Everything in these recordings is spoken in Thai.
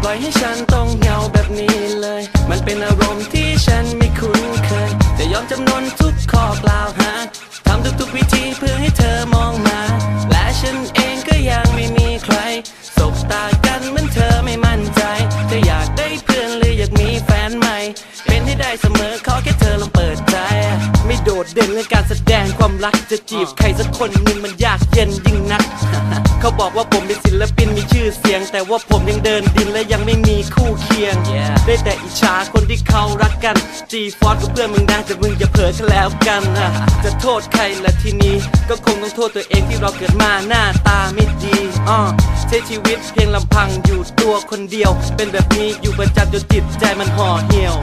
ปล่อยให้ฉันต้องเหงาแบบนี้เลย มันเป็นอารมณ์ที่ฉันไม่คุ้นเคย จะยอมจำนนทุกข้อกล่าวหาทำทุกๆวิธีเพื่อให้เธอมองมา และฉันเองก็ยังไม่มีใคร สบตากันเหมือนเธอไม่มั่นใจ เธออยากได้เพื่อนหรืออยากมีแฟนใหม่ เป็นให้ได้เสมอขอแค่เธอลองเปิดใจ ไม่โดดเด่นเรื่องการแสดงความรักจะจีบใครสักคนหนึ่งมันยากเย็นยิ่งนัก เขาบอกว่าผมเป็นศิลปินมี อเสียง แต่ว่าผมยังเดินดินและยังไม่มีคู่เคียงได้แต่อิจฉาคนที่เขารักกันจีฟอสกับเพื่อนมึงนะแต่มึงอย่าเผลอกันแล้วกันนะจะโทษใครละทีนี้ ก็คงต้องโทษตัวเองที่เราเกิดมาหน้าตาไม่ดีอ้อใช้ชีวิตเพียงลำพังอยู่ตัวคนเดียว เป็นแบบนี้อยู่ประจำจนจิตใจมันห่อเหี่ยว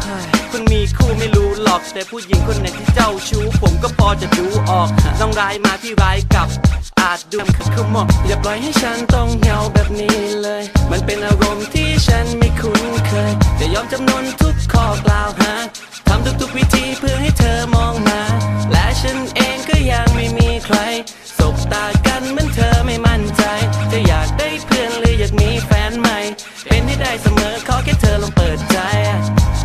คุณมีคู่ไม่รู้หรอกแต่ผู้หญิงคนไหนที่เจ้าชู้ ผมก็พอจะดูออกน้องร้ายมาที่ร้ายกลับ อาจดูคือหมออย่าปล่อยให้ฉันต้องเหงาแบบนี้เลย มันเป็นอารมณ์ที่ฉันไม่คุ้นเคยจะยอมจำนนทุกข้อกล่าวหาทำทุกๆวิธีเพื่อให้เธอมองมาและฉันเองก็ยังไม่มีใครสบตากันเหมือนเธอไม่มั่นใจจะอยากได้เพื่อนหรืออยากมีแฟนใหม่ เป็นให้ได้เสมอขอแค่เธอลองเปิดใจ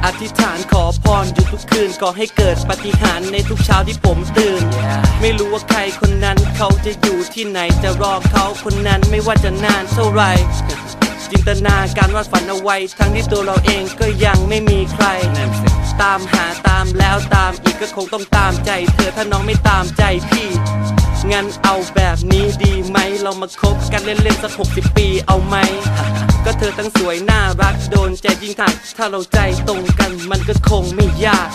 อธิษฐานขอพรอยู่ทุก คืนก็ให้เกิดปาฏิหารย์ในทุกเช้าที่ผมตื่น ไม่รู้ว่าใครคนนั้นเขาจะอยู่ที่ไหนจะรอเขาคนนั้นไม่ว่าจะนานเท่าไหร่จินตนาการวาดฝันเอาไว้ ทั้งที่ตัวเราเองก็ยังไม่มีใคร ตามหาตามแล้วตามอีกก็คงต้องตามใจ เธอถ้าน้องไม่ตามใจพี่ งั้นเอาแบบนี้ดีไหม เรามาคบกันเล่นๆสักหกสิบปีเอาไหมก็เธอทั้งสวยน่ารักโดนใจยิ่งถัก ถ้าเราใจตรงกันมันก็คงไม่ยาก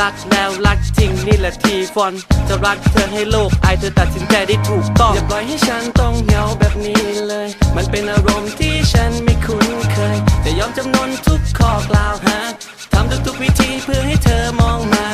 รักแล้วรักจริงนี่แหละทีฟอน จะรักเธอให้โลกอายเธอตัดสินใจได้ถูกต้อง อย่าปล่อยให้ฉันต้องเหงาแบบนี้เลย มันเป็นอารมณ์ที่ฉันไม่คุ้นเคยจะยอมจำนนทุกข้อกล่าวหาทำทุกๆวิธีเพื่อให้เธอมองมา